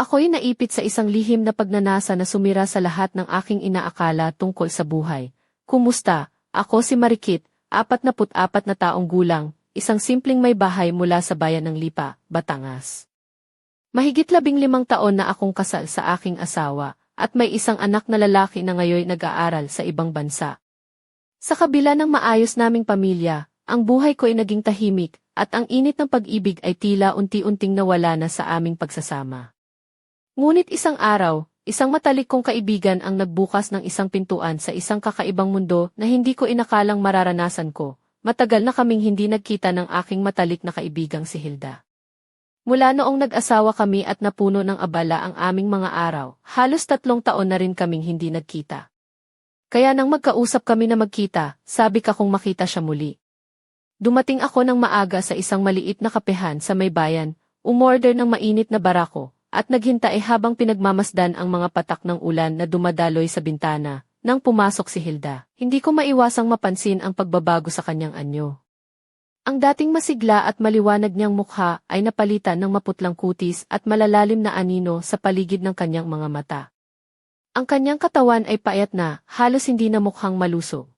Ako'y naipit sa isang lihim na pagnanasa na sumira sa lahat ng aking inaakala tungkol sa buhay. Kumusta? Ako si Marikit, 44 na taong gulang, isang simpleng may bahay mula sa bayan ng Lipa, Batangas. Mahigit labing limang taon na akong kasal sa aking asawa, at may isang anak na lalaki na ngayon nag-aaral sa ibang bansa. Sa kabila ng maayos naming pamilya, ang buhay ko ay naging tahimik, at ang init ng pag-ibig ay tila unti-unting nawala na sa aming pagsasama. Ngunit isang araw, isang matalik kong kaibigan ang nagbukas ng isang pintuan sa isang kakaibang mundo na hindi ko inakalang mararanasan ko. Matagal na kaming hindi nagkita ng aking matalik na kaibigang si Hilda. Mula noong nag-asawa kami at napuno ng abala ang aming mga araw, halos tatlong taon na rin kaming hindi nagkita. Kaya nang magkausap kami na magkita, sabi ka kung makita siya muli. Dumating ako ng maaga sa isang maliit na kapehan sa may bayan, umorder ng mainit na barako, at naghintay habang pinagmamasdan ang mga patak ng ulan na dumadaloy sa bintana. Nang pumasok si Hilda, hindi ko maiwasang mapansin ang pagbabago sa kanyang anyo. Ang dating masigla at maliwanag niyang mukha ay napalitan ng maputlang kutis at malalalim na anino sa paligid ng kanyang mga mata. Ang kanyang katawan ay payat na, halos hindi na mukhang malusog.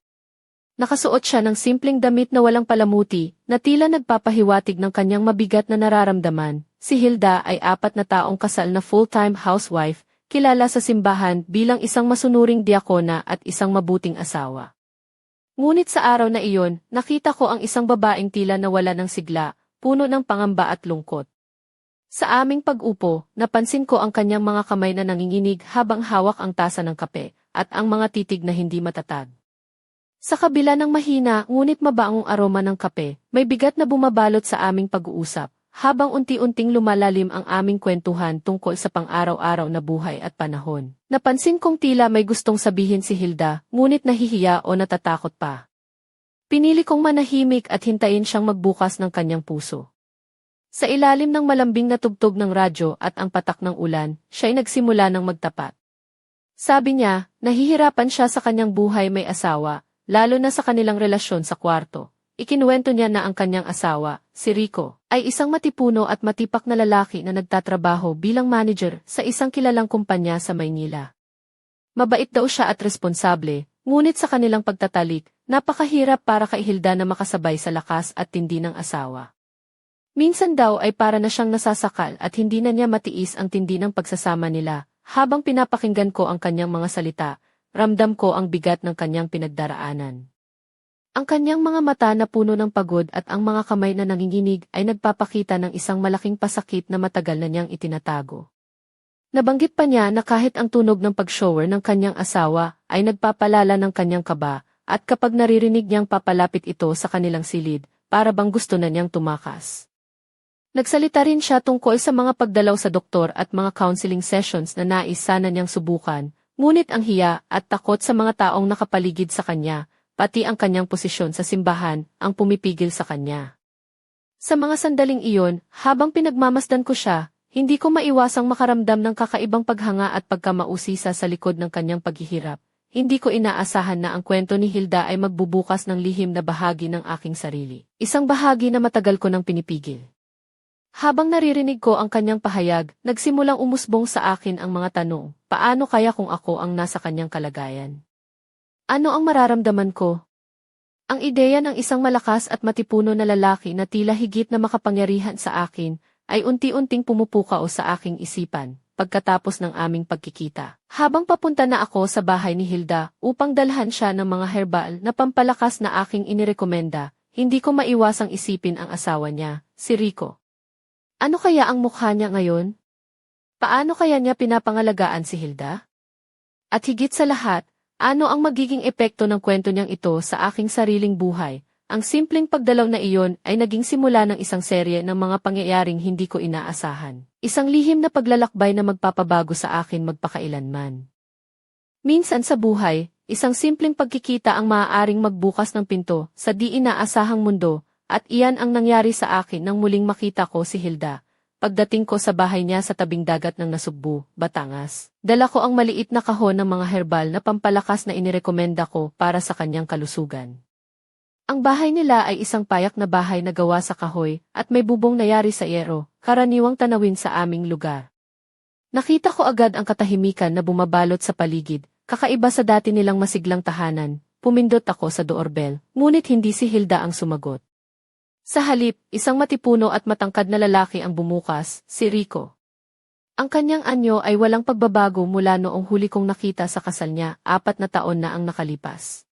Nakasuot siya ng simpleng damit na walang palamuti, na tila nagpapahiwatig ng kanyang mabigat na nararamdaman. Si Hilda ay apat na taong kasal na full-time housewife, kilala sa simbahan bilang isang masunuring diakona at isang mabuting asawa. Ngunit sa araw na iyon, nakita ko ang isang babaeng tila nawala ng sigla, puno ng pangamba at lungkot. Sa aming pag-upo, napansin ko ang kanyang mga kamay na nanginginig habang hawak ang tasa ng kape, at ang mga titig na hindi matatag. Sa kabila ng mahina ngunit mabaong aroma ng kape, may bigat na bumabalot sa aming pag-uusap, habang unti-unting lumalalim ang aming kwentuhan tungkol sa pang-araw-araw na buhay at panahon. Napansin kong tila may gustong sabihin si Hilda, ngunit nahihiya o natatakot pa. Pinili kong manahimik at hintayin siyang magbukas ng kanyang puso. Sa ilalim ng malambing na tugtog ng radyo at ang patak ng ulan, siya'y nagsimula ng magtapat. Sabi niya, nahihirapan siya sa kanyang buhay may asawa, lalo na sa kanilang relasyon sa kwarto. Ikinuwento niya na ang kanyang asawa, si Rico, ay isang matipuno at matipak na lalaki na nagtatrabaho bilang manager sa isang kilalang kumpanya sa Maynila. Mabait daw siya at responsable, ngunit sa kanilang pagtatalik, napakahirap para kay Hilda na makasabay sa lakas at tindi ng asawa. Minsan daw ay para na siyang nasasakal at hindi na niya matiis ang tindi ng pagsasama nila, habang pinapakinggan ko ang kanyang mga salita, ramdam ko ang bigat ng kanyang pinagdaraanan. Ang kanyang mga mata na puno ng pagod at ang mga kamay na nanginginig ay nagpapakita ng isang malaking pasakit na matagal na niyang itinatago. Nabanggit pa niya na kahit ang tunog ng pag-shower ng kanyang asawa ay nagpapalala ng kanyang kaba, at kapag naririnig niyang papalapit ito sa kanilang silid, para bang gusto na niyang tumakas. Nagsalita rin siya tungkol sa mga pagdalaw sa doktor at mga counseling sessions na nais sana niyang subukan, Ngunit ang hiya at takot sa mga taong nakapaligid sa kanya, pati ang kanyang posisyon sa simbahan, ang pumipigil sa kanya. Sa mga sandaling iyon, habang pinagmamasdan ko siya, hindi ko maiwasang makaramdam ng kakaibang paghanga at pagkamausisa sa likod ng kanyang paghihirap. Hindi ko inaasahan na ang kwento ni Hilda ay magbubukas ng lihim na bahagi ng aking sarili. Isang bahagi na matagal ko nang pinipigil. Habang naririnig ko ang kanyang pahayag, nagsimulang umusbong sa akin ang mga tanong, paano kaya kung ako ang nasa kanyang kalagayan? Ano ang mararamdaman ko? Ang ideya ng isang malakas at matipuno na lalaki na tila higit na makapangyarihan sa akin, ay unti-unting pumupukaw sa aking isipan, pagkatapos ng aming pagkikita. Habang papunta na ako sa bahay ni Hilda upang dalhan siya ng mga herbal na pampalakas na aking inirekomenda, hindi ko maiwasang isipin ang asawa niya, si Rico. Ano kaya ang mukha niya ngayon? Paano kaya niya pinapangalagaan si Hilda? At higit sa lahat, ano ang magiging epekto ng kwento niyang ito sa aking sariling buhay? Ang simpleng pagdalaw na iyon ay naging simula ng isang serye ng mga pangyayaring hindi ko inaasahan. Isang lihim na paglalakbay na magpapabago sa akin magpakailanman. Minsan sa buhay, isang simpleng pagkikita ang maaaring magbukas ng pinto sa di inaasahang mundo at iyan ang nangyari sa akin nang muling makita ko si Hilda. Pagdating ko sa bahay niya sa tabing dagat ng Nasugbu, Batangas, dala ko ang maliit na kahon ng mga herbal na pampalakas na inirekomenda ko para sa kanyang kalusugan. Ang bahay nila ay isang payak na bahay na gawa sa kahoy at may bubong na yari sa yero, karaniwang tanawin sa aming lugar. Nakita ko agad ang katahimikan na bumabalot sa paligid, kakaiba sa dati nilang masiglang tahanan. Pumindot ako sa doorbell, ngunit hindi si Hilda ang sumagot. Sa halip, isang matipuno at matangkad na lalaki ang bumukas, si Rico. Ang kanyang anyo ay walang pagbabago mula noong huli kong nakita sa kasal niya, apat na taon na ang nakalipas.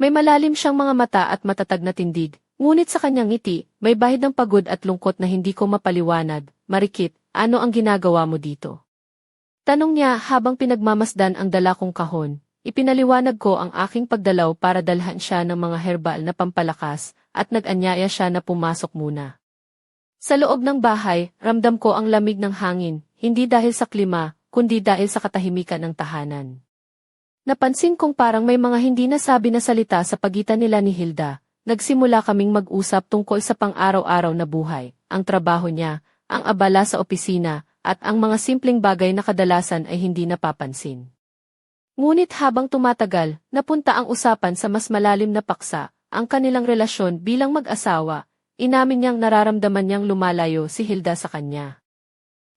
May malalim siyang mga mata at matatag na tindig, ngunit sa kanyang ngiti, may bahid ng pagod at lungkot na hindi ko mapaliwanag. Marikit, ano ang ginagawa mo dito? Tanong niya habang pinagmamasdan ang dala kong kahon. Ipinaliwanag ko ang aking pagdalaw para dalhan siya ng mga herbal na pampalakas at nag-anyaya siya na pumasok muna. Sa loob ng bahay, ramdam ko ang lamig ng hangin, hindi dahil sa klima, kundi dahil sa katahimikan ng tahanan. Napansin kong parang may mga hindi nasabi na salita sa pagitan nila ni Hilda. Nagsimula kaming mag-usap tungkol sa pang-araw-araw na buhay, ang trabaho niya, ang abala sa opisina, at ang mga simpleng bagay na kadalasan ay hindi napapansin. Ngunit habang tumatagal, napunta ang usapan sa mas malalim na paksa, ang kanilang relasyon bilang mag-asawa, inamin niyang nararamdaman niyang lumalayo si Hilda sa kanya.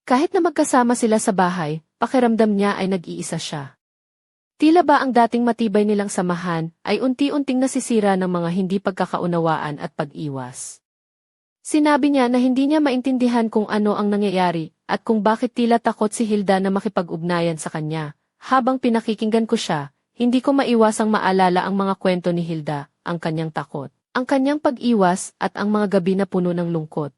Kahit na magkasama sila sa bahay, pakiramdam niya ay nag-iisa siya. Tila ba ang dating matibay nilang samahan ay unti-unting nasisira ng mga hindi pagkakaunawaan at pag-iwas. Sinabi niya na hindi niya maintindihan kung ano ang nangyayari at kung bakit tila takot si Hilda na makipag-ugnayan sa kanya. Habang pinakikinggan ko siya, hindi ko maiwasang maalala ang mga kwento ni Hilda, ang kanyang takot, ang kanyang pag-iwas at ang mga gabi na puno ng lungkot.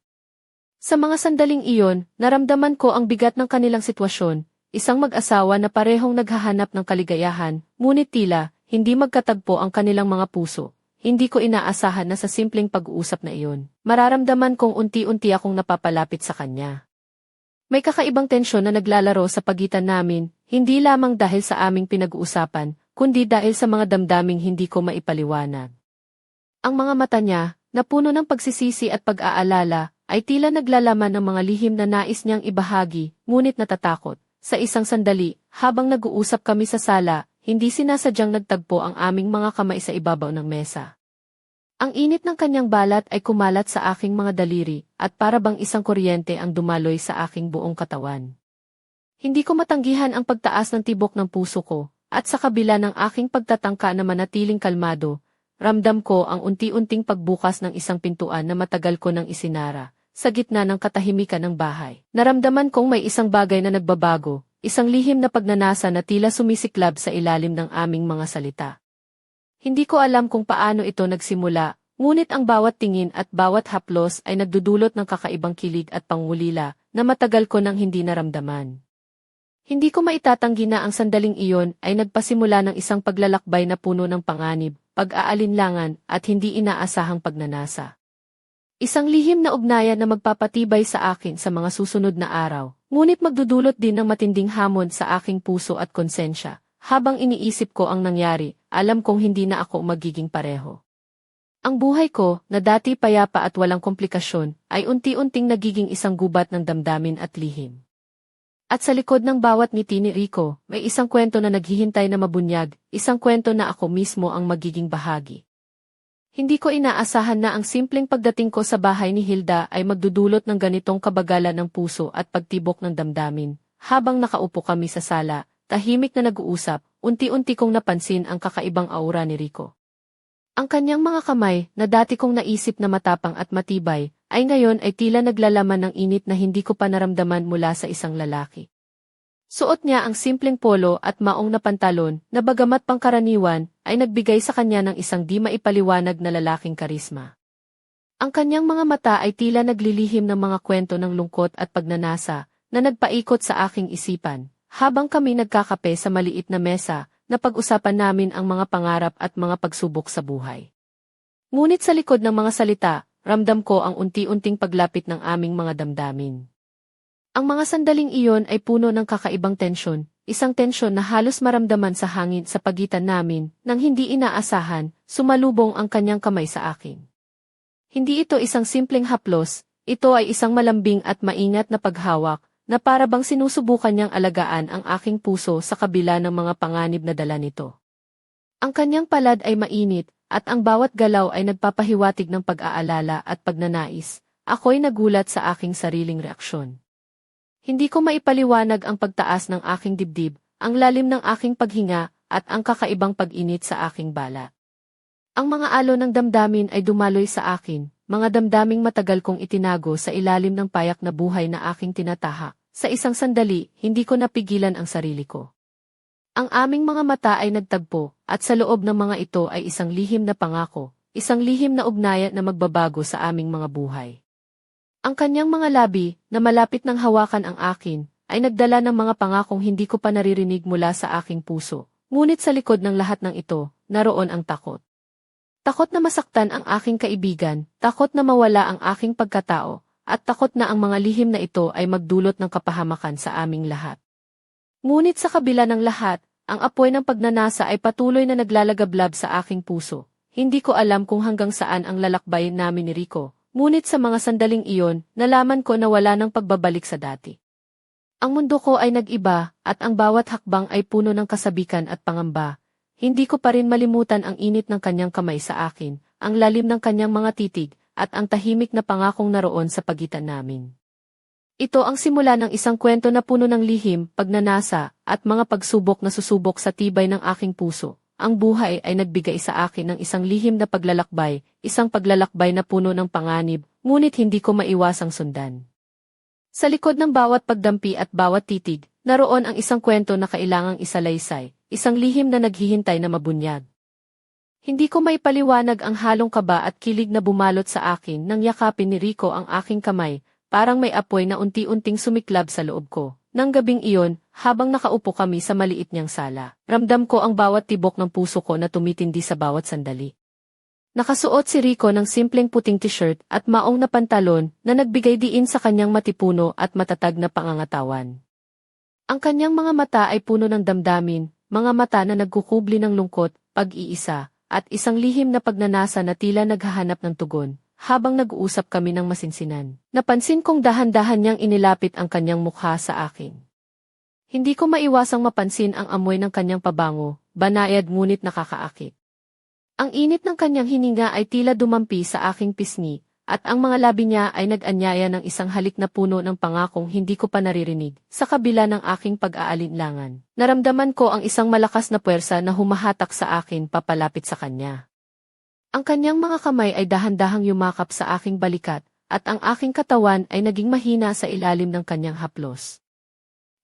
Sa mga sandaling iyon, naramdaman ko ang bigat ng kanilang sitwasyon, isang mag-asawa na parehong naghahanap ng kaligayahan, ngunit tila, hindi magkatagpo ang kanilang mga puso. Hindi ko inaasahan na sa simpleng pag-uusap na iyon, mararamdaman kong unti-unti akong napapalapit sa kanya. May kakaibang tensyon na naglalaro sa pagitan namin, hindi lamang dahil sa aming pinag-uusapan, kundi dahil sa mga damdaming hindi ko maipaliwanag. Ang mga mata niya, na puno ng pagsisisi at pag-aalala, ay tila naglalaman ng mga lihim na nais niyang ibahagi, ngunit natatakot. Sa isang sandali, habang nag-uusap kami sa sala, hindi sinasadyang nagtagpo ang aming mga kamay sa ibabaw ng mesa. Ang init ng kanyang balat ay kumalat sa aking mga daliri, at para bang isang kuryente ang dumaloy sa aking buong katawan. Hindi ko matanggihan ang pagtaas ng tibok ng puso ko, at sa kabila ng aking pagtatangka na manatiling kalmado, ramdam ko ang unti-unting pagbukas ng isang pintuan na matagal ko nang isinara, sa gitna ng katahimikan ng bahay. Naramdaman kong may isang bagay na nagbabago, isang lihim na pagnanasa na tila sumisiklab sa ilalim ng aming mga salita. Hindi ko alam kung paano ito nagsimula, ngunit ang bawat tingin at bawat haplos ay nagdudulot ng kakaibang kilig at pangulila na matagal ko nang hindi naramdaman. Hindi ko maitatanggi na ang sandaling iyon ay nagpasimula ng isang paglalakbay na puno ng panganib, pag-aalinlangan at hindi inaasahang pagnanasa. Isang lihim na ugnayan na magpapatibay sa akin sa mga susunod na araw, ngunit magdudulot din ng matinding hamon sa aking puso at konsensya. Habang iniisip ko ang nangyari, alam kong hindi na ako magiging pareho. Ang buhay ko, na dati payapa at walang komplikasyon, ay unti-unting nagiging isang gubat ng damdamin at lihim. At sa likod ng bawat ngiti ni Rico, may isang kwento na naghihintay na mabunyag, isang kwento na ako mismo ang magiging bahagi. Hindi ko inaasahan na ang simpleng pagdating ko sa bahay ni Hilda ay magdudulot ng ganitong kabagalan ng puso at pagtibok ng damdamin. Habang nakaupo kami sa sala, tahimik na nag-uusap, unti-unti kong napansin ang kakaibang aura ni Rico. Ang kanyang mga kamay, na dati kong naisip na matapang at matibay, ay ngayon ay tila naglalaman ng init na hindi ko pa naramdaman mula sa isang lalaki. Suot niya ang simpleng polo at maong na pantalon na bagamat pangkaraniwan ay nagbigay sa kanya ng isang di maipaliwanag na lalaking karisma. Ang kanyang mga mata ay tila naglilihim ng mga kwento ng lungkot at pagnanasa na nagpaikot sa aking isipan, habang kami nagkakape sa maliit na mesa, napag-usapan namin ang mga pangarap at mga pagsubok sa buhay. Ngunit sa likod ng mga salita, ramdam ko ang unti-unting paglapit ng aming mga damdamin. Ang mga sandaling iyon ay puno ng kakaibang tensyon, isang tensyon na halos maramdaman sa hangin sa pagitan namin, nang hindi inaasahan, sumalubong ang kanyang kamay sa akin. Hindi ito isang simpleng haplos, ito ay isang malambing at maingat na paghawak, na para bang sinusubukan niyang alagaan ang aking puso sa kabila ng mga panganib na dala nito. Ang kanyang palad ay mainit, at ang bawat galaw ay nagpapahiwatig ng pag-aalala at pagnanais. Ako'y nagulat sa aking sariling reaksyon. Hindi ko maipaliwanag ang pagtaas ng aking dibdib, ang lalim ng aking paghinga, at ang kakaibang pag-init sa aking bala. Ang mga alo ng damdamin ay dumaloy sa akin, mga damdaming matagal kong itinago sa ilalim ng payak na buhay na aking tinataha. Sa isang sandali, hindi ko napigilan ang sarili ko. Ang aming mga mata ay nagtagpo, at sa loob ng mga ito ay isang lihim na pangako, isang lihim na ugnayan na magbabago sa aming mga buhay. Ang kanyang mga labi, na malapit ng hawakan ang akin, ay nagdala ng mga pangakong hindi ko pa naririnig mula sa aking puso. Ngunit sa likod ng lahat ng ito, naroon ang takot. Takot na masaktan ang aking kaibigan, takot na mawala ang aking pagkatao, at takot na ang mga lihim na ito ay magdulot ng kapahamakan sa aming lahat. Ngunit sa kabila ng lahat, ang apoy ng pagnanasa ay patuloy na naglalagablab sa aking puso. Hindi ko alam kung hanggang saan ang lalakbay namin ni Rico, ngunit sa mga sandaling iyon, nalaman ko na wala ng pagbabalik sa dati. Ang mundo ko ay nag-iba, at ang bawat hakbang ay puno ng kasabikan at pangamba. Hindi ko pa rin malimutan ang init ng kanyang kamay sa akin, ang lalim ng kanyang mga titig, at ang tahimik na pangakong naroon sa pagitan namin. Ito ang simula ng isang kwento na puno ng lihim, pagnanasa, at mga pagsubok na susubok sa tibay ng aking puso. Ang buhay ay nagbigay sa akin ng isang lihim na paglalakbay, isang paglalakbay na puno ng panganib, ngunit hindi ko maiwasang sundan. Sa likod ng bawat pagdampi at bawat titig, naroon ang isang kwento na kailangang isalaysay, isang lihim na naghihintay na mabunyag. Hindi ko maipaliwanag ang halong kaba at kilig na bumalot sa akin nang yakapin ni Rico ang aking kamay, parang may apoy na unti-unting sumiklab sa loob ko. Nang gabing iyon, habang nakaupo kami sa maliit niyang sala, ramdam ko ang bawat tibok ng puso ko na tumitindi sa bawat sandali. Nakasuot si Rico ng simpleng puting t-shirt at maong na pantalon na nagbigay diin sa kanyang matipuno at matatag na pangangatawan. Ang kanyang mga mata ay puno ng damdamin, mga mata na nagkukubli ng lungkot, pag-iisa, at isang lihim na pagnanasa na tila naghahanap ng tugon, habang nag-uusap kami ng masinsinan. Napansin kong dahan-dahan niyang inilapit ang kanyang mukha sa akin. Hindi ko maiwasang mapansin ang amoy ng kanyang pabango, banayad ngunit nakakaakit. Ang init ng kanyang hininga ay tila dumampi sa aking pisngi, at ang mga labi niya ay nag-anyaya ng isang halik na puno ng pangakong hindi ko pa naririnig, sa kabila ng aking pag-aalinlangan. Naramdaman ko ang isang malakas na puwersa na humahatak sa akin papalapit sa kanya. Ang kanyang mga kamay ay dahan-dahang yumakap sa aking balikat, at ang aking katawan ay naging mahina sa ilalim ng kanyang haplos.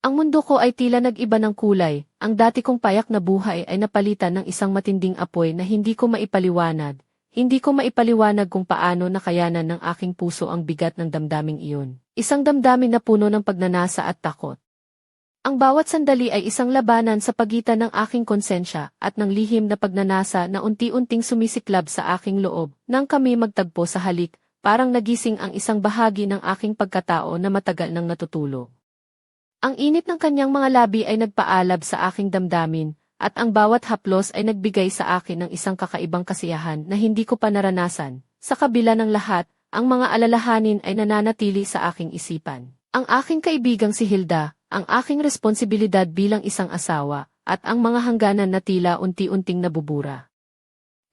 Ang mundo ko ay tila nag-iba ng kulay, ang dati kong payak na buhay ay napalitan ng isang matinding apoy na hindi ko maipaliwanag, hindi ko maipaliwanag kung paano nakayanan ng aking puso ang bigat ng damdaming iyon. Isang damdamin na puno ng pagnanasa at takot. Ang bawat sandali ay isang labanan sa pagitan ng aking konsensya at ng lihim na pagnanasa na unti-unting sumisiklab sa aking loob nang kami magtagpo sa halik, parang nagising ang isang bahagi ng aking pagkatao na matagal nang natutulog. Ang init ng kanyang mga labi ay nagpaalab sa aking damdamin, at ang bawat haplos ay nagbigay sa akin ng isang kakaibang kasiyahan na hindi ko pa naranasan. Sa kabila ng lahat, ang mga alalahanin ay nananatili sa aking isipan. Ang aking kaibigang si Hilda, ang aking responsibilidad bilang isang asawa, at ang mga hangganan na tila unti-unting nabubura.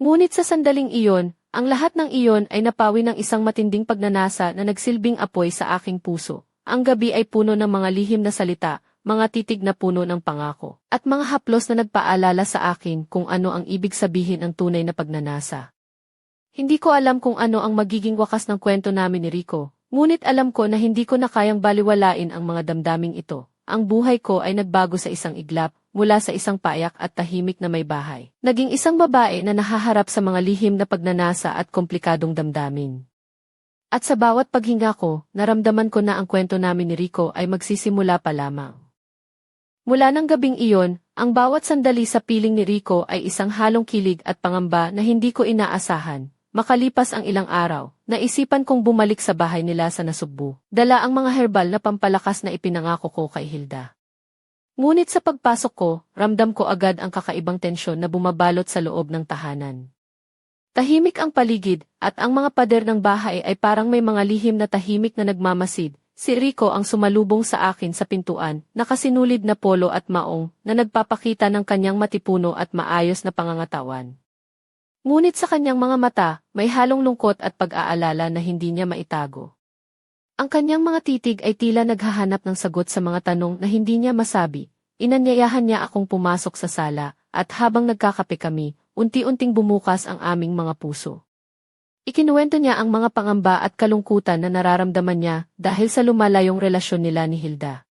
Ngunit sa sandaling iyon, ang lahat ng iyon ay napawi ng isang matinding pagnanasa na nagsilbing apoy sa aking puso. Ang gabi ay puno ng mga lihim na salita, mga titig na puno ng pangako, at mga haplos na nagpaalala sa akin kung ano ang ibig sabihin ng tunay na pagnanasa. Hindi ko alam kung ano ang magiging wakas ng kwento namin ni Rico, ngunit alam ko na hindi ko na kayang baliwalain ang mga damdaming ito. Ang buhay ko ay nagbago sa isang iglap, mula sa isang payak at tahimik na may bahay. Naging isang babae na nahaharap sa mga lihim na pagnanasa at komplikadong damdamin. At sa bawat paghinga ko, naramdaman ko na ang kwento namin ni Rico ay magsisimula pa lamang. Mula ng gabing iyon, ang bawat sandali sa piling ni Rico ay isang halong kilig at pangamba na hindi ko inaasahan. Makalipas ang ilang araw, naisipan kong bumalik sa bahay nila sa Nasugbu. Dala ang mga herbal na pampalakas na ipinangako ko kay Hilda. Ngunit sa pagpasok ko, ramdam ko agad ang kakaibang tensyon na bumabalot sa loob ng tahanan. Tahimik ang paligid, at ang mga pader ng bahay ay parang may mga lihim na tahimik na nagmamasid. Si Rico ang sumalubong sa akin sa pintuan, nakasinulid na polo at maong, na nagpapakita ng kanyang matipuno at maayos na pangangatawan. Ngunit sa kanyang mga mata, may halong lungkot at pag-aalala na hindi niya maitago. Ang kanyang mga titig ay tila naghahanap ng sagot sa mga tanong na hindi niya masabi. Inanyayahan niya akong pumasok sa sala, at habang nagkakape kami, unti-unting bumukas ang aming mga puso. Ikinuwento niya ang mga pangamba at kalungkutan na nararamdaman niya dahil sa lumalayong relasyon nila ni Hilda.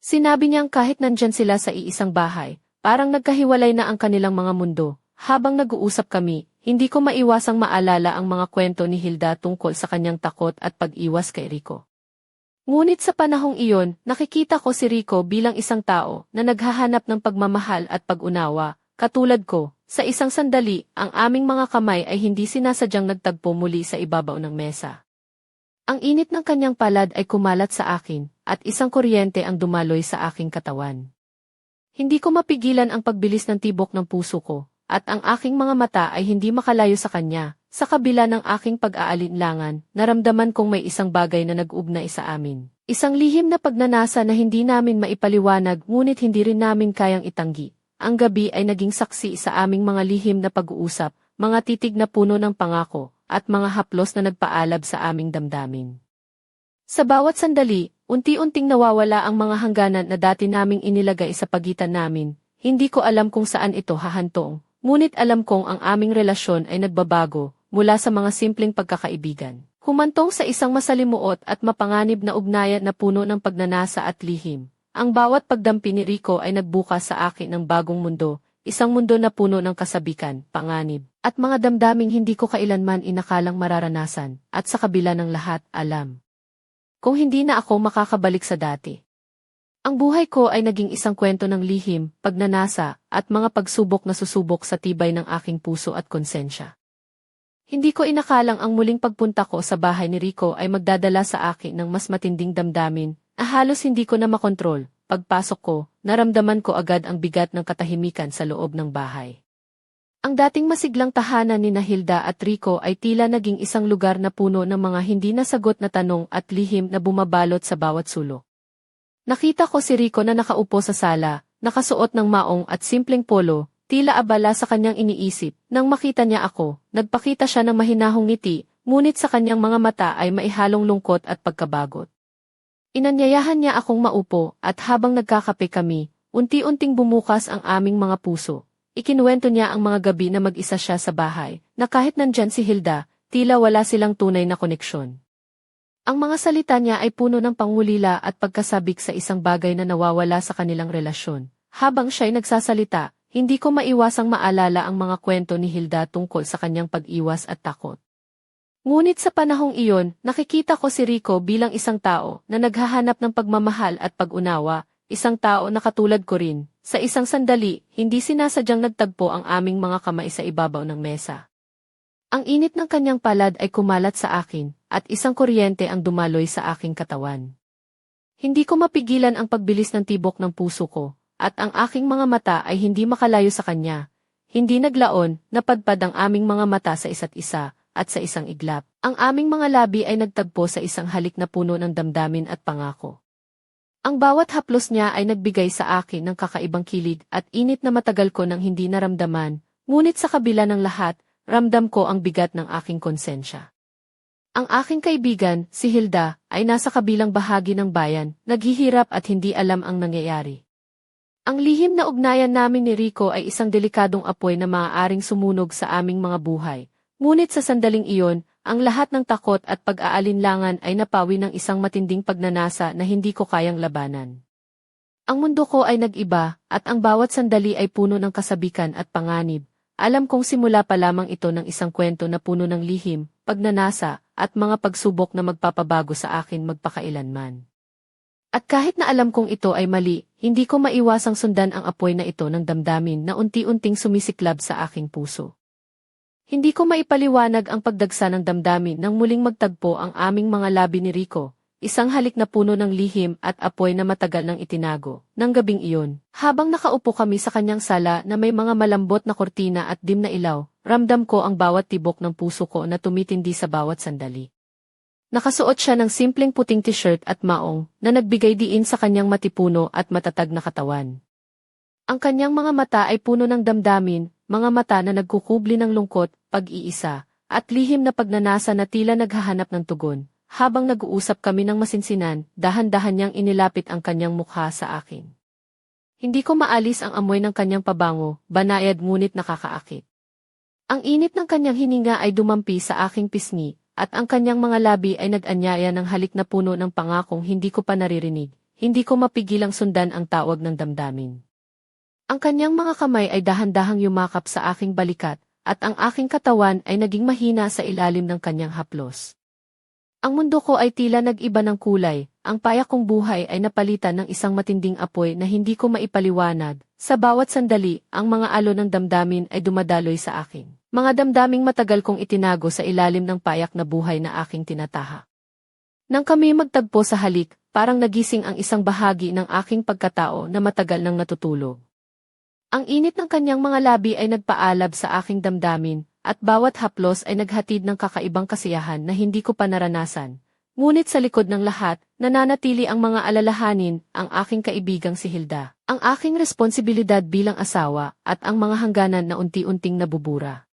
Sinabi niyang kahit nandyan sila sa iisang bahay, parang nagkahiwalay na ang kanilang mga mundo. Habang nag-uusap kami, hindi ko maiwasang maalala ang mga kwento ni Hilda tungkol sa kanyang takot at pag-iwas kay Rico. Ngunit sa panahong iyon, nakikita ko si Rico bilang isang tao na naghahanap ng pagmamahal at pag-unawa, katulad ko, sa isang sandali, ang aming mga kamay ay hindi sinasadyang nagtagpo muli sa ibabaw ng mesa. Ang init ng kanyang palad ay kumalat sa akin, at isang kuryente ang dumaloy sa aking katawan. Hindi ko mapigilan ang pagbilis ng tibok ng puso ko, at ang aking mga mata ay hindi makalayo sa kanya. Sa kabila ng aking pag-aalinlangan, naramdaman kong may isang bagay na nag-ugnay sa amin. Isang lihim na pagnanasa na hindi namin maipaliwanag ngunit hindi rin namin kayang itanggi. Ang gabi ay naging saksi sa aming mga lihim na pag-uusap, mga titig na puno ng pangako, at mga haplos na nagpaalab sa aming damdamin. Sa bawat sandali, unti-unting nawawala ang mga hangganan na dati naming inilagay sa pagitan namin. Hindi ko alam kung saan ito hahantong, Ngunit alam kong ang aming relasyon ay nagbabago mula sa mga simpleng pagkakaibigan. Humantong sa isang masalimuot at mapanganib na ugnayan na puno ng pagnanasa at lihim. Ang bawat pagdampi ni Rico ay nagbukas sa akin ng bagong mundo, isang mundo na puno ng kasabikan, panganib, at mga damdaming hindi ko kailanman inakalang mararanasan, at sa kabila ng lahat, alam. Kung hindi na ako makakabalik sa dati. Ang buhay ko ay naging isang kwento ng lihim, pagnanasa, at mga pagsubok na susubok sa tibay ng aking puso at konsensya. Hindi ko inakalang ang muling pagpunta ko sa bahay ni Rico ay magdadala sa akin ng mas matinding damdamin, na halos hindi ko na makontrol. Pagpasok ko, naramdaman ko agad ang bigat ng katahimikan sa loob ng bahay. Ang dating masiglang tahanan ni Nahilda at Rico ay tila naging isang lugar na puno ng mga hindi nasagot na tanong at lihim na bumabalot sa bawat sulok. Nakita ko si Rico na nakaupo sa sala, nakasuot ng maong at simpleng polo, tila abala sa kanyang iniisip. Nang makita niya ako, nagpakita siya ng mahinahong ngiti, ngunit sa kanyang mga mata ay maihalong lungkot at pagkabagot. Inanyayahan niya akong maupo at habang nagkakape kami, unti-unting bumukas ang aming mga puso. Ikinuwento niya ang mga gabi na mag-isa siya sa bahay, na kahit nandyan si Hilda, tila wala silang tunay na koneksyon. Ang mga salita niya ay puno ng pangulila at pagkasabik sa isang bagay na nawawala sa kanilang relasyon. Habang siya'y nagsasalita, hindi ko maiwasang maalala ang mga kwento ni Hilda tungkol sa kanyang pag-iwas at takot. Ngunit sa panahong iyon, nakikita ko si Rico bilang isang tao na naghahanap ng pagmamahal at pag-unawa, isang tao na katulad ko rin. Sa isang sandali, hindi sinasadyang nagtagpo ang aming mga kamay sa ibabaw ng mesa. Ang init ng kanyang palad ay kumalat sa akin, at isang kuryente ang dumaloy sa aking katawan. Hindi ko mapigilan ang pagbilis ng tibok ng puso ko, at ang aking mga mata ay hindi makalayo sa kanya. Hindi naglaon, napadpad ang aming mga mata sa isa't isa, at sa isang iglap. Ang aming mga labi ay nagtagpo sa isang halik na puno ng damdamin at pangako. Ang bawat haplos niya ay nagbigay sa akin ng kakaibang kilig at init na matagal ko nang hindi naramdaman, ngunit sa kabila ng lahat, ramdam ko ang bigat ng aking konsensya. Ang aking kaibigan, si Hilda, ay nasa kabilang bahagi ng bayan, naghihirap at hindi alam ang nangyayari. Ang lihim na ugnayan namin ni Rico ay isang delikadong apoy na maaaring sumunog sa aming mga buhay. Ngunit sa sandaling iyon, ang lahat ng takot at pag-aalinlangan ay napawi ng isang matinding pagnanasa na hindi ko kayang labanan. Ang mundo ko ay nag-iba, at ang bawat sandali ay puno ng kasabikan at panganib, alam kong simula pa lamang ito ng isang kwento na puno ng lihim, pagnanasa, at mga pagsubok na magpapabago sa akin magpakailanman. At kahit na alam kong ito ay mali, hindi ko maiwasang sundan ang apoy na ito ng damdamin na unti-unting sumisiklab sa aking puso. Hindi ko maipaliwanag ang pagdagsa ng damdamin nang muling magtagpo ang aming mga labi ni Rico, Isang halik na puno ng lihim at apoy na matagal nang itinago. Nang gabing iyon, habang nakaupo kami sa kanyang sala na may mga malambot na kortina at dim na ilaw, ramdam ko ang bawat tibok ng puso ko na tumitindi sa bawat sandali. Nakasuot siya ng simpleng puting t-shirt at maong na nagbigay diin sa kanyang matipuno at matatag na katawan. Ang kanyang mga mata ay puno ng damdamin, mga mata na nagkukubli ng lungkot, pag-iisa, at lihim na pagnanasa na tila naghahanap ng tugon. habang nag-uusap kami ng masinsinan, dahan-dahan niyang inilapit ang kanyang mukha sa akin. Hindi ko maalis ang amoy ng kanyang pabango, banayad ngunit nakakaakit. Ang init ng kanyang hininga ay dumampi sa aking pisngi, at ang kanyang mga labi ay nag-anyaya ng halik na puno ng pangakong hindi ko pa naririnig, hindi ko mapigilang sundan ang tawag ng damdamin. Ang kanyang mga kamay ay dahan-dahang yumakap sa aking balikat, at ang aking katawan ay naging mahina sa ilalim ng kanyang haplos. Ang mundo ko ay tila nag-iba ng kulay, ang payak kong buhay ay napalitan ng isang matinding apoy na hindi ko maipaliwanag. Sa bawat sandali, ang mga alo ng damdamin ay dumadaloy sa akin. Mga damdaming matagal kong itinago sa ilalim ng payak na buhay na aking tinataha. Nang kami magtagpo sa halik, parang nagising ang isang bahagi ng aking pagkatao na matagal nang natutulog. Ang init ng kanyang mga labi ay nagpaalab sa aking damdamin, at bawat haplos ay naghatid ng kakaibang kasiyahan na hindi ko pa naranasan. Ngunit sa likod ng lahat, nananatili ang mga alalahanin, ang aking kaibigang si Hilda, ang aking responsibilidad bilang asawa, at ang mga hangganan na unti-unting nabubura.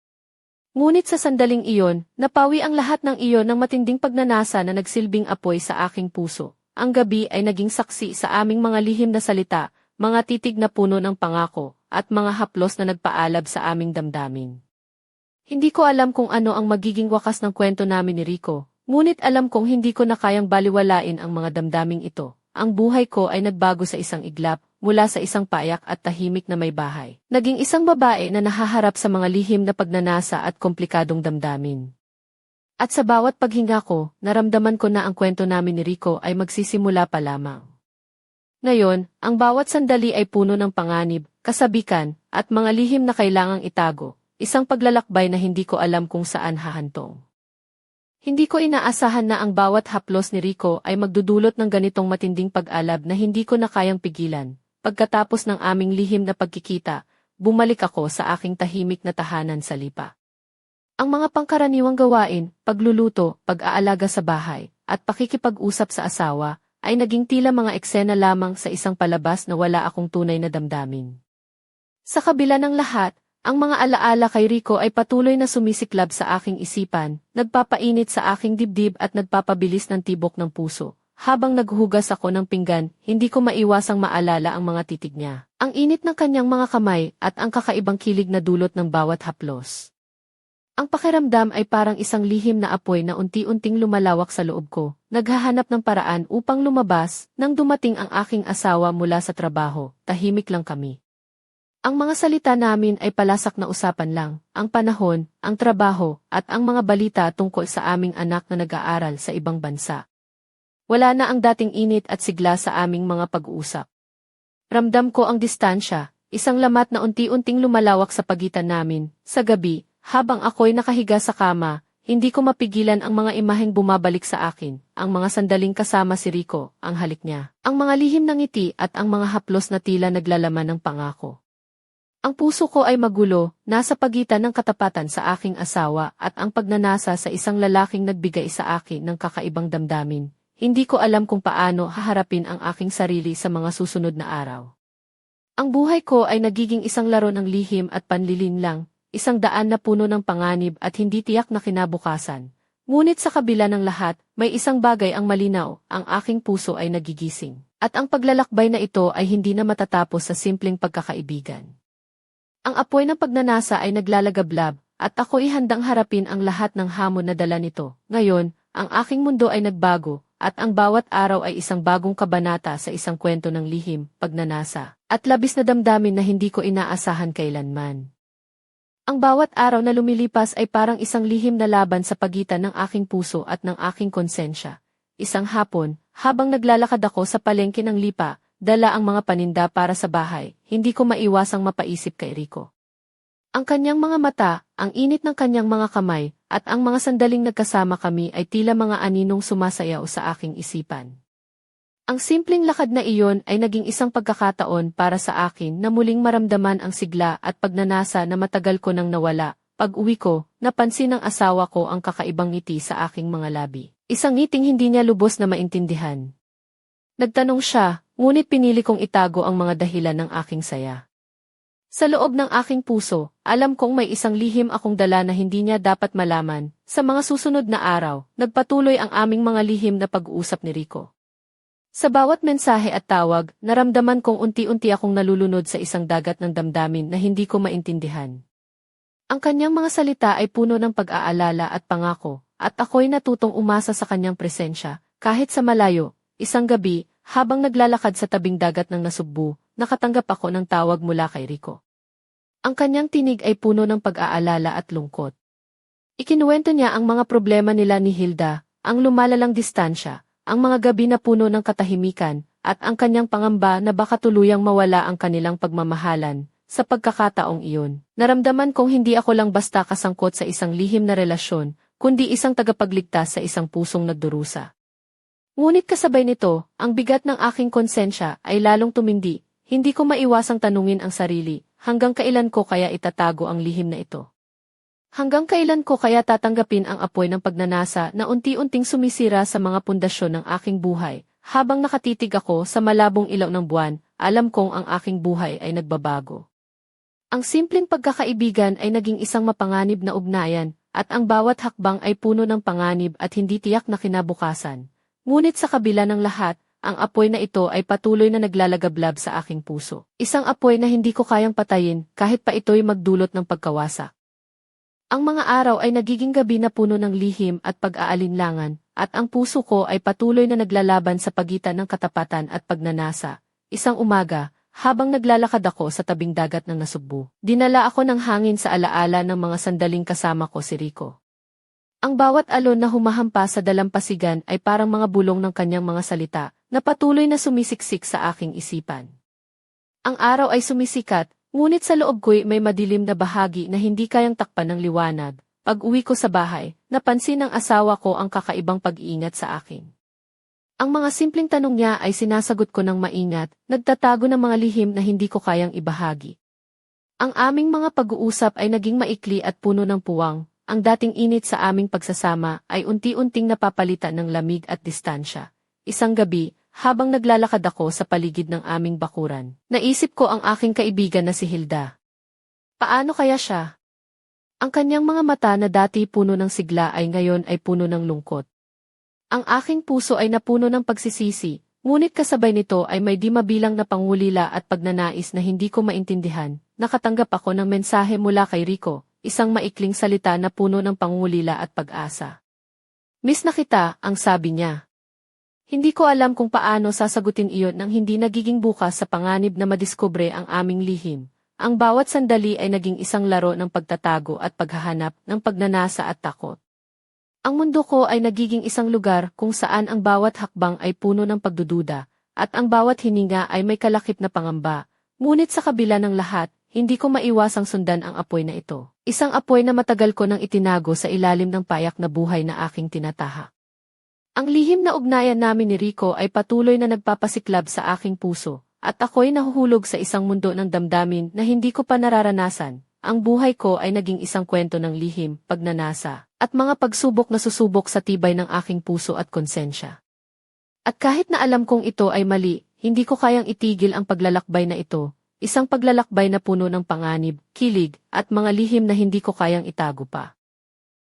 Ngunit sa sandaling iyon, napawi ang lahat ng iyon ng matinding pagnanasa na nagsilbing apoy sa aking puso. Ang gabi ay naging saksi sa aming mga lihim na salita, mga titig na puno ng pangako, at mga haplos na nagpaalab sa aming damdamin. Hindi ko alam kung ano ang magiging wakas ng kwento namin ni Rico, ngunit alam kong hindi ko na kayang baliwalain ang mga damdaming ito. Ang buhay ko ay nagbago sa isang iglap, mula sa isang payak at tahimik na may bahay. Naging isang babae na nahaharap sa mga lihim na pagnanasa at komplikadong damdamin. At sa bawat paghinga ko, naramdaman ko na ang kwento namin ni Rico ay magsisimula pa lamang. Ngayon, ang bawat sandali ay puno ng panganib, kasabikan, at mga lihim na kailangang itago, isang paglalakbay na hindi ko alam kung saan hahantong. Hindi ko inaasahan na ang bawat haplos ni Rico ay magdudulot ng ganitong matinding pag-alab na hindi ko na kayang pigilan. Pagkatapos ng aming lihim na pagkikita, bumalik ako sa aking tahimik na tahanan sa lipa. Ang mga pangkaraniwang gawain, pagluluto, pag-aalaga sa bahay, at pakikipag-usap sa asawa, ay naging tila mga eksena lamang sa isang palabas na wala akong tunay na damdamin. Sa kabila ng lahat, ang mga alaala kay Rico ay patuloy na sumisiklab sa aking isipan, nagpapainit sa aking dibdib at nagpapabilis ng tibok ng puso. Habang naghugas ako ng pinggan, hindi ko maiwasang maalala ang mga titig niya. Ang init ng kanyang mga kamay at ang kakaibang kilig na dulot ng bawat haplos. Ang pakiramdam ay parang isang lihim na apoy na unti-unting lumalawak sa loob ko, naghahanap ng paraan upang lumabas, nang dumating ang aking asawa mula sa trabaho, tahimik lang kami. Ang mga salita namin ay palasak na usapan lang, ang panahon, ang trabaho, at ang mga balita tungkol sa aming anak na nag-aaral sa ibang bansa. Wala na ang dating init at sigla sa aming mga pag-uusap. Ramdam ko ang distansya, isang lamat na unti-unting lumalawak sa pagitan namin, sa gabi, habang ako'y nakahiga sa kama, hindi ko mapigilan ang mga imaheng bumabalik sa akin, ang mga sandaling kasama si Rico, ang halik niya, ang mga lihim ng ngiti at ang mga haplos na tila naglalaman ng pangako. Ang puso ko ay magulo, nasa pagitan ng katapatan sa aking asawa at ang pagnanasa sa isang lalaking nagbigay sa akin ng kakaibang damdamin. Hindi ko alam kung paano haharapin ang aking sarili sa mga susunod na araw. Ang buhay ko ay nagiging isang laro ng lihim at panlilinlang, isang daan na puno ng panganib at hindi tiyak na kinabukasan. Ngunit sa kabila ng lahat, may isang bagay ang malinaw, ang aking puso ay nagigising. At ang paglalakbay na ito ay hindi na matatapos sa simpleng pagkakaibigan. Ang apoy ng pagnanasa ay naglalagablab, at ako'y handang harapin ang lahat ng hamon na dala nito. Ngayon, ang aking mundo ay nagbago, at ang bawat araw ay isang bagong kabanata sa isang kwento ng lihim, pagnanasa, at labis na damdamin na hindi ko inaasahan kailanman. Ang bawat araw na lumilipas ay parang isang lihim na laban sa pagitan ng aking puso at ng aking konsensya. Isang hapon, habang naglalakad ako sa palengke ng lipa, dala ang mga paninda para sa bahay, hindi ko maiwasang mapaisip kay Rico. Ang kanyang mga mata, ang init ng kanyang mga kamay, at ang mga sandaling nagkasama kami ay tila mga aninong sumasayaw sa aking isipan. Ang simpleng lakad na iyon ay naging isang pagkakataon para sa akin na muling maramdaman ang sigla at pagnanasa na matagal ko nang nawala. Pag uwi ko, napansin ng asawa ko ang kakaibang ngiti sa aking mga labi. Isang ngiting hindi niya lubos na maintindihan. Nagtanong siya, ngunit pinili kong itago ang mga dahilan ng aking saya. Sa loob ng aking puso, alam kong may isang lihim akong dala na hindi niya dapat malaman. Sa mga susunod na araw, nagpatuloy ang aming mga lihim na pag-uusap ni Rico. Sa bawat mensahe at tawag, naramdaman kong unti-unti akong nalulunod sa isang dagat ng damdamin na hindi ko maintindihan. Ang kanyang mga salita ay puno ng pag-aalala at pangako, at ako'y natutong umasa sa kanyang presensya, kahit sa malayo, isang gabi, habang naglalakad sa tabing dagat ng Nasugbu, nakatanggap ako ng tawag mula kay Rico. Ang kanyang tinig ay puno ng pag-aalala at lungkot. Ikinuwento niya ang mga problema nila ni Hilda, ang lumalalang distansya, ang mga gabi na puno ng katahimikan, at ang kanyang pangamba na baka tuluyang mawala ang kanilang pagmamahalan. Sa pagkakataong iyon, naramdaman kong hindi ako lang basta kasangkot sa isang lihim na relasyon, kundi isang tagapagligtas sa isang pusong nagdurusa. Ngunit kasabay nito, ang bigat ng aking konsensya ay lalong tumindi, hindi ko maiwasang tanungin ang sarili, hanggang kailan ko kaya itatago ang lihim na ito. Hanggang kailan ko kaya tatanggapin ang apoy ng pagnanasa na unti-unting sumisira sa mga pundasyon ng aking buhay, habang nakatitig ako sa malabong ilaw ng buwan, alam kong ang aking buhay ay nagbabago. Ang simpleng pagkakaibigan ay naging isang mapanganib na ugnayan, at ang bawat hakbang ay puno ng panganib at hindi tiyak na kinabukasan. Ngunit sa kabila ng lahat, ang apoy na ito ay patuloy na naglalagablab sa aking puso. Isang apoy na hindi ko kayang patayin kahit pa ito'y magdulot ng pagkawasak. Ang mga araw ay nagiging gabi na puno ng lihim at pag-aalinlangan, at ang puso ko ay patuloy na naglalaban sa pagitan ng katapatan at pagnanasa. Isang umaga, habang naglalakad ako sa tabing dagat ng Nasugbu, dinala ako ng hangin sa alaala ng mga sandaling kasama ko si Rico. Ang bawat alon na humahampa sa dalampasigan ay parang mga bulong ng kanyang mga salita, na patuloy na sumisiksik sa aking isipan. Ang araw ay sumisikat, ngunit sa loob ko'y may madilim na bahagi na hindi kayang takpan ng liwanag. Pag uwi ko sa bahay, napansin ng asawa ko ang kakaibang pag-iingat sa akin. Ang mga simpleng tanong niya ay sinasagot ko ng maingat, nagtatago ng mga lihim na hindi ko kayang ibahagi. Ang aming mga pag-uusap ay naging maikli at puno ng puwang, ang dating init sa aming pagsasama ay unti-unting napapalitan ng lamig at distansya. Isang gabi, habang naglalakad ako sa paligid ng aming bakuran, naisip ko ang aking kaibigan na si Hilda. Paano kaya siya? Ang kanyang mga mata na dati puno ng sigla ay ngayon ay puno ng lungkot. Ang aking puso ay napuno ng pagsisisi, ngunit kasabay nito ay may di mabilang na pangulila at pagnanais na hindi ko maintindihan. Nakatanggap ako ng mensahe mula kay Rico, isang maikling salita na puno ng pangulila at pag-asa. Miss na kita, ang sabi niya. Hindi ko alam kung paano sasagutin iyon nang hindi nagiging bukas sa panganib na madiskubre ang aming lihim. Ang bawat sandali ay naging isang laro ng pagtatago at paghahanap ng pagnanasa at takot. Ang mundo ko ay nagiging isang lugar kung saan ang bawat hakbang ay puno ng pagdududa, at ang bawat hininga ay may kalakip na pangamba. Ngunit sa kabila ng lahat, hindi ko maiwasang sundan ang apoy na ito. Isang apoy na matagal ko nang itinago sa ilalim ng payak na buhay na aking tinataha. Ang lihim na ugnayan namin ni Rico ay patuloy na nagpapasiklab sa aking puso, at ako'y nahuhulog sa isang mundo ng damdamin na hindi ko pa nararanasan. Ang buhay ko ay naging isang kwento ng lihim, pagnanasa, at mga pagsubok na susubok sa tibay ng aking puso at konsensya. At kahit na alam kong ito ay mali, hindi ko kayang itigil ang paglalakbay na ito, isang paglalakbay na puno ng panganib, kilig, at mga lihim na hindi ko kayang itago pa.